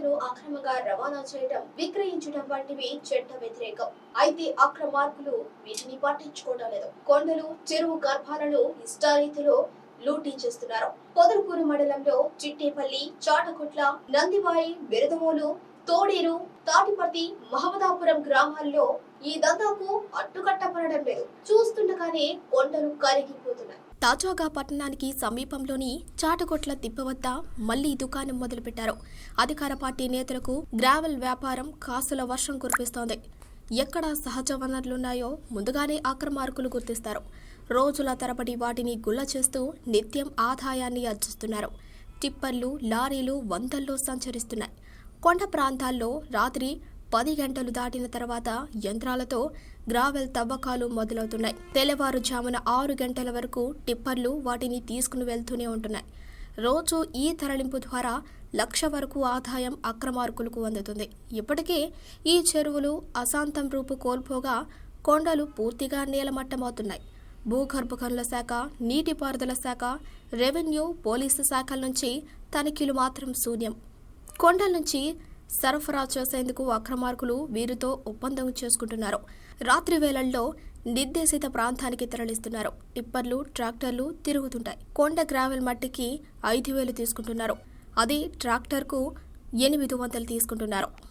చెరువులను అక్రమంగా రవాణా చేయడం విక్రయించడం వంటివి చట్ట వ్యతిరేకం. అయితే అక్రమార్కులు వీటిని పట్టించుకోవడం లేదు. కొండలు చెరువు గర్భాలను ఇష్టారీతిలో లూటీ చేస్తున్నారు. పొదలకూరు మండలంలో చిట్టేపల్లి చాటకొట్ల నందివాయి బిరదమోలు తోడేరు తాటిపర్తి మహమదాపురం గ్రామాల్లో ఈ దందాకు అడ్డుకట్టబడడం లేదు. చూస్తుండగానే కొండలు కరిగిపోతున్నాయి. తాజాగా పట్టణానికి సమీపంలోని చాటగొట్ల తిప్ప వద్ద మళ్ళీ దుకాణం మొదలుపెట్టారు. అధికార పార్టీ నేతలకు గ్రావెల్ వ్యాపారం కాసుల వర్షం కురిపిస్తోంది. ఎక్కడ సహజ వనరులున్నాయో ముందుగానే ఆక్రమార్కులు గుర్తిస్తారు. రోజుల తరబడి వాటిని గుల్ల చేస్తూ నిత్యం ఆదాయాన్ని అర్జిస్తున్నారు టిప్పర్లు లారీలు వందల్లో సంచరిస్తున్నాయి. కొండ ప్రాంతాల్లో రాత్రి పది గంటలు దాటిన తర్వాత యంత్రాలతో గ్రావెల్ తవ్వకాలు మొదలవుతున్నాయి. తెల్లవారుజామున ఆరు గంటల వరకు టిప్పర్లు వాటిని తీసుకుని వెళ్తూనే ఉంటున్నాయి. రోజు ఈ తరలింపు ద్వారా లక్ష వరకు ఆదాయం అక్రమార్కులకు అందుతుంది. ఇప్పటికే ఈ చెరువులు అశాంతం రూపు కోల్పోగా కొండలు పూర్తిగా నేలమట్టమవుతున్నాయి. భూగర్భ గనుల శాఖ నీటిపారుదల శాఖ రెవెన్యూ పోలీసు శాఖల నుంచి తనిఖీలు మాత్రం శూన్యం. కొండల నుంచి సరఫరా చేసేందుకు అక్రమార్కులు వీరితో ఒప్పందం చేసుకుంటున్నారు. రాత్రి వేళల్లో నిర్దేశిత ప్రాంతానికి తరలిస్తున్నారు. టిప్పర్లు ట్రాక్టర్లు తిరుగుతుంటాయి. కొండ గ్రావెల్ మట్టికి ఐదు వేలు తీసుకుంటున్నారు. అది ట్రాక్టర్కు ఎనిమిది వందలు తీసుకుంటున్నారు.